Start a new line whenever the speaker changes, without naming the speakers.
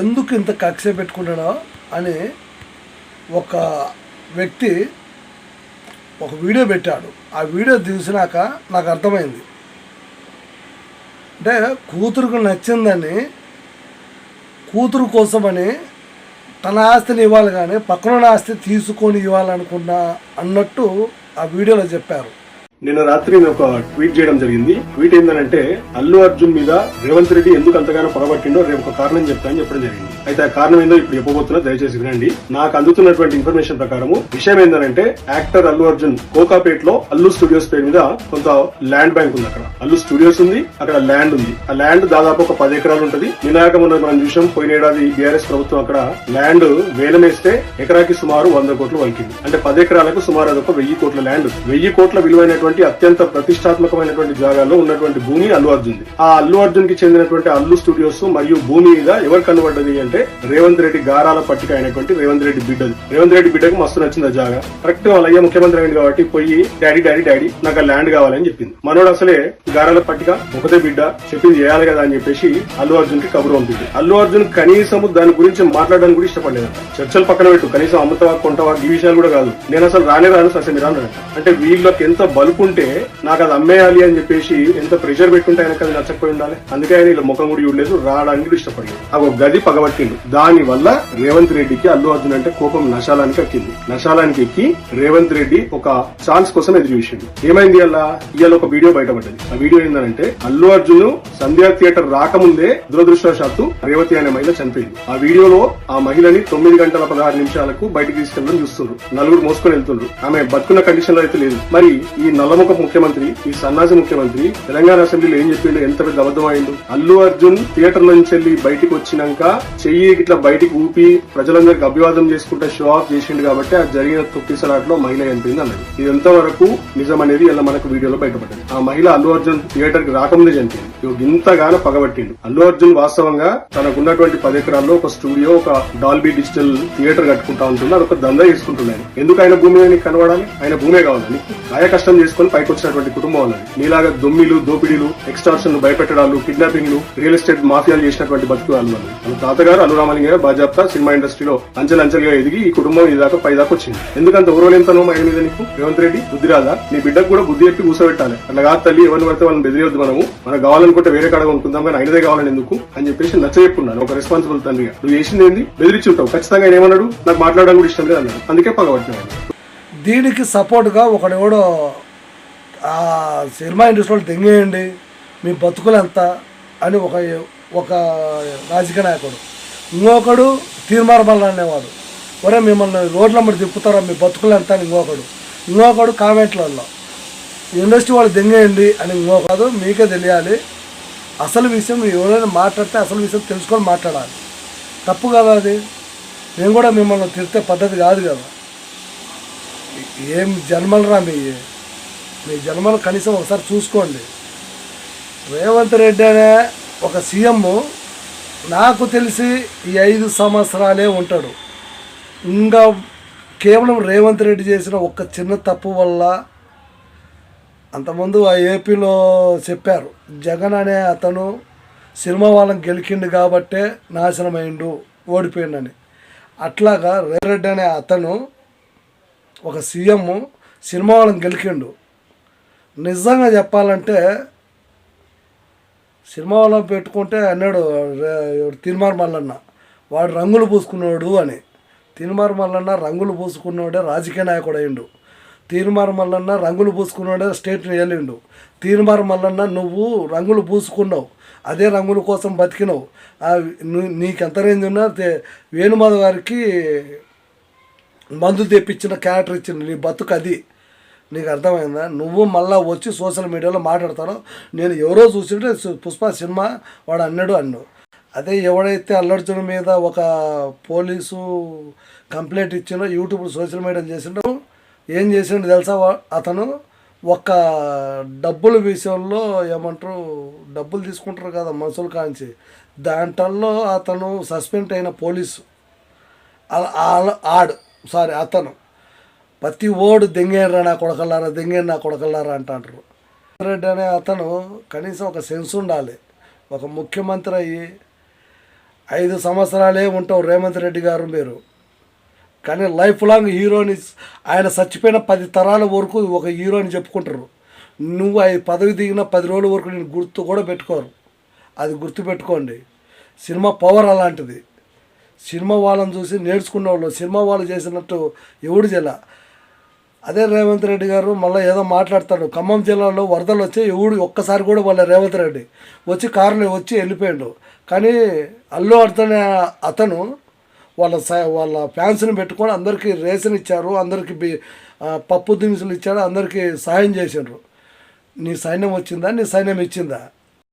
ఎందుకు ఇంత కక్ష పెట్టుకుంటాడో అని ఒక వ్యక్తి ఒక వీడియో పెట్టాడు. ఆ వీడియో చూసినాక నాకు అర్థమైంది. అంటే కూతురుకు నచ్చిందని కూతురు కోసమని తన ఆస్తిని ఇవ్వాలి కానీ పక్కన ఆస్తి తీసుకొని ఇవ్వాలనుకున్నా అన్నట్టు ఆ వీడియోలో చెప్పారు.
నిన్న రాత్రి నేను ఒక ట్వీట్ చేయడం జరిగింది. ట్వీట్ ఏంటంటే అల్లు అర్జున్ మీద రేవంత్ రెడ్డి ఎందుకు అంతగానో పొరబట్టిండో రేపు ఒక కారణం చెప్తానని చెప్పడం జరిగింది. అయితే ఆ కారణం ఏందో ఇప్పుడు చెప్పబోతున్నా దయచేసి వినండి. నాకు అందుతున్నటువంటి ఇన్ఫర్మేషన్ ప్రకారము విషయం ఏంటంటే యాక్టర్ అల్లు అర్జున్ కోకాపేట్లో అల్లు స్టూడియోస్ పేరు మీద కొంత ల్యాండ్ బ్యాంక్ ఉంది అక్కడ. అల్లు స్టూడియోస్ ఉంది అక్కడ ల్యాండ్ ఉంది. ఆ ల్యాండ్ దాదాపు ఒక పది ఎకరాలు ఉంటది. వినాయక మొన్న మనం చూసాం పోయిన ఏడాది బీఆర్ఎస్ ప్రభుత్వం అక్కడ ల్యాండ్ వేలమేస్తే ఎకరాకి సుమారు వంద కోట్లు వలికింది. అంటే పది ఎకరాలకు సుమారు అదొక వెయ్యి కోట్ల ల్యాండ్ వెయ్యి కోట్ల విలువైనటువంటి అత్యంత ప్రతిష్టాత్మకమైనటువంటి జాగాలో ఉన్నటువంటి భూమి అల్లు అర్జున్ ఆ అల్లు అర్జున్కి చెందినటువంటి అల్లు స్టూడియోస్ మరియు భూమి మీద ఎవరు కనబడ్డది అంటే రేవంత్ రెడ్డి గారాల పట్టిక అయినటువంటి రేవంత్ రెడ్డి బిడ్డది. రేవంత్ రెడ్డి బిడ్డకు మస్తు నచ్చింది ఆ జాగా. కరెక్ట్ వాళ్ళ అయ్యా ముఖ్యమంత్రి అయింది కాబట్టి పోయి డాడీ డాడీ డాడీ నాకు ల్యాండ్ కావాలని చెప్పింది. మనోడు అసలే గారాల పట్టిక ఒకటే బిడ్డ చెప్పింది చేయాలి కదా అని చెప్పేసి అల్లు అర్జున్కి కబురు పంపింది. అల్లు అర్జున్ కనీసం దాని గురించి మాట్లాడడానికి కూడా ఇష్టపడలేదు. చర్చలు పక్కన పెట్టు కనీసం అమ్ముతావా కొంటవా ఈ విషయాలు కూడా కాదు. నేను అసలు రానే రాను ససమి రాను అంటే వీళ్ళకి ఎంత అనుకుంటే నాకు అది అమ్మేయాలి అని చెప్పేసి ఎంత ప్రెషర్ పెట్టుంటే ఆయనకు అది నచ్చకపోయి ఉండాలి. అందుకే ఆయన ఇలా ముఖం కూడా చూడలేదు రావడానికి ఇష్టపడింది ఇష్టపడలేదు. ఆ ఒక గది పగబట్టిండు. దాని వల్ల రేవంత్ రెడ్డికి అల్లు అర్జున్ అంటే కోపం నశాలానికి ఎక్కింది. నశాలానికి ఎక్కి రేవంత్ రెడ్డి ఒక ఛాన్స్ కోసం ఎదురు చూసిండు. ఏమైంది అలా? ఇవాళ ఒక వీడియో బయటపడ్డది. ఆ వీడియో ఏంటంటే అల్లు అర్జున్ సంధ్యా థియేటర్ రాకముందే దురదృష్టవశాత్తు రేవతి అనే మహిళ చనిపోయింది. ఆ వీడియోలో ఆ మహిళని తొమ్మిది గంటల పదహారు నిమిషాలకు బయటికి తీసుకెళ్ళడం చూస్తున్నారు. నలుగురు మోసుకొని వెళ్తుండ్రు ఆమె బతుకున్న కండిషన్లో అయితే లేదు. మరి ఈ నల్లముఖ ముఖ్యమంత్రి ఈ సన్నాసి ముఖ్యమంత్రి తెలంగాణ అసెంబ్లీలో ఏం చెప్పిండు ఎంత పెద్ద అబద్ధం అయిండు? అల్లు అర్జున్ థియేటర్ నుంచి వెళ్ళి బయటికి వచ్చినాక చెయ్యి ఇట్లా బయటికి ఊపి ప్రజలందరికి అభివాదం చేసుకుంటే షో ఆఫ్ చేసిండు కాబట్టి ఆ జరిగిన తొక్కిసలాట్లో మహిళ చనిపోయింది అన్నది. ఇది ఎంతవరకు నిజం అనేది ఇలా మనకు వీడియోలో బయటపడింది ఆ మహిళ అల్లు అర్జున్ థియేటర్కి రాకముందే చనిపోయింది. ఇంతగానో పగబట్టిండు. అల్లు అర్జున్ వాస్తవంగా తనకున్నటువంటి పది ఎకరాల్లో ఒక స్టూడియో ఒక డాల్బీ డిజిటల్ థియేటర్ కట్టుకుంటా ఉంటుంది అదొక దందా చేసుకుంటున్నాడు. ఎందుకు ఆయన భూమి కనబడాలి? ఆయన భూమే కావాలి. కాయ కష్టం చేసుకుని పైకి వచ్చినటువంటి కుటుంబం ఉన్నది నీలాగా దొమ్మిలు దోపిడీలు ఎక్స్టార్షన్ భయపెట్టడాలు కిడ్నాపింగ్లు రియల్ ఎస్టేట్ మాఫియాలు చేసినటువంటి బతుకు వాళ్ళు వాళ్ళు. తాతగారు అనురామలింగ గారు బాజాప్తా సినిమా ఇండస్ట్రీలో అంచెలంచెలుగా ఎదిగి ఈ కుటుంబం ఇదాకా పైదాకా వచ్చింది. ఎందుకంత ఊరవలేంతనో మా మీద నీకు? రేవంత్ రెడ్డి బుద్ధి రాదా? నీ బిడ్డకు కూడా బుద్ధి చెప్పి కూసబెట్టాలి అట్లా కాదు తల్లి ఎవరిని పడితే వాళ్ళని బెదిరియొద్దు మనము. మనకు కావాలనుకుంటే వేరే కాడ కొనుక్కుందాం కానీ ఆయనదే కావాలని ఎందుకు? అని చెప్పేసి నచ్చ చెప్పున్నాను ఒక రెస్పాన్సిబుల్ తండ్రిగా నువ్వు చేసింది ఏంది? బెదిరించి ఉంటావు ఖచ్చితంగా ఆయన ఏమన్నాడు? నాకు మాట్లాడడం కూడా ఇష్టం లేదు అన్నాడు అందుకే పగబట్టినాడు.
దీనికి సపోర్ట్గా ఒకడెవడో ఆ సినిమా ఇండస్ట్రీలో తెంగేయండి మీ బతుకులు ఎంత అని ఒక ఒక రాజకీయ నాయకుడు. ఇంకొకడు తీర్మార్మల్ అనేవాడు ఒరే మిమ్మల్ని రోడ్ల మీద తిప్పుతారా మీ బతుకులు ఎంత అని ఇంకొకడు. ఇంకొకడు కామెంట్లలో ఇండస్ట్రీ వాళ్ళు దెంగేయండి అని ఇంకొకడు మీకే తెలియాలి. అసలు విషయం ఎవరైనా మాట్లాడితే అసలు విషయం తెలుసుకొని మాట్లాడాలి. తప్పు కదా అది. నేను కూడా మిమ్మల్ని తిరితే పద్ధతి కాదు కదా. ఏం జన్మలరా మీ మీ జన్మను కనీసం ఒకసారి చూసుకోండి. రేవంత్ రెడ్డి అనే ఒక సీఎం నాకు తెలిసి ఈ ఐదు సంవత్సరాలే ఉంటాడు. ఇంకా కేవలం రేవంత్ రెడ్డి చేసిన ఒక చిన్న తప్పు వల్ల అంతకుముందు ఆ ఏపీలో చెప్పారు జగన్ అనే అతను సినిమా వాళ్ళని గెలికిండు కాబట్టే నాశనమైండు ఓడిపోయిండని. అట్లాగా రేవంత్ రెడ్డి అనే అతను ఒక సీఎం సినిమా వాళ్ళని గెలికిండు. నిజంగా చెప్పాలంటే సినిమా వాళ్ళని పెట్టుకుంటే అన్నాడు రే- తిరుమార్ మల్లన్న. వాడు రంగులు పూసుకున్నాడు అని. తిరుమార్ మల్లన్న రంగులు పూసుకున్నాడే రాజకీయ నాయకుడు అయిండు తీర్మార్ మల్లన్న రంగులు పూసుకున్నాడే స్టేట్ని వెళ్ళిండు తీర్మార్ మల్లన్న నువ్వు రంగులు పూసుకున్నావు. అదే రంగుల కోసం బతికినావు. నీకు ఎంత రేంజ్ ఉన్నా వేణుమాధవ్ గారికి మందు తెప్పించిన క్యారెక్టర్ ఇచ్చింది నీ బతుకు అది నీకు అర్థమైందా? నువ్వు మళ్ళీ వచ్చి సోషల్ మీడియాలో మాట్లాడతావు నేను ఎవరో చూసింటే పుష్ప సినిమా వాడు అన్నాడు అన్నాడు అదే ఎవడైతే అల్లర్జున్ మీద ఒక పోలీసు కంప్లైంట్ ఇచ్చినో యూట్యూబ్ సోషల్ మీడియా చేసిండో ఏం చేసిండు తెలుసా వా- అతను? ఒక డబ్బుల విషయంలో ఏమంటారు డబ్బులు తీసుకుంటారు కదా మనుషుల కాంచి. దాంట్లో అతను సస్పెండ్ అయిన పోలీసు. ఆడు సారీ అతను. ప్రతి ఓడు దెంగేర్రా నా కొడకల్లారా దెంగేరు నా కొడకల్లారా అంటాంటారు రెడ్డి అనే అతను కనీసం ఒక సెన్స్ ఉండాలి. ఒక ముఖ్యమంత్రి అయ్యి ఐదు సంవత్సరాలే ఉంటావు రేవంత్ రెడ్డి గారు మీరు. కానీ లైఫ్ లాంగ్ హీరోని ఆయన చచ్చిపోయిన పది తరాల వరకు ఒక హీరోని చెప్పుకుంటారు. నువ్వు ఐదు పదవి దిగిన పది రోజుల వరకు నేను గుర్తు కూడా పెట్టుకోరు. అది గుర్తు పెట్టుకోండి. సినిమా పవర్ అలాంటిది. సినిమా వాళ్ళని చూసి నేర్చుకున్న వాళ్ళు సినిమా వాళ్ళు చేసినట్టు ఎవడు చేయాల. అదే రేవంత్ రెడ్డి గారు మళ్ళీ ఏదో మాట్లాడతాడు. ఖమ్మం జిల్లాలో వరదలు వచ్చి ఎవడు ఒక్కసారి కూడా వాళ్ళ రేవంత్ రెడ్డి. వచ్చి కారులో వచ్చి వెళ్ళిపోయాడు. కానీ అల్లు అర్జున్ అతను వాళ్ళ వాళ్ళ ఫ్యాన్స్ని పెట్టుకొని అందరికీ రేషన్ ఇచ్చారు. అందరికీ బి పప్పు దినుసులు ఇచ్చారు. అందరికీ సహాయం చేసిండ్రు. నీ సైన్యం వచ్చిందా? నీ సైన్యం ఇచ్చిందా?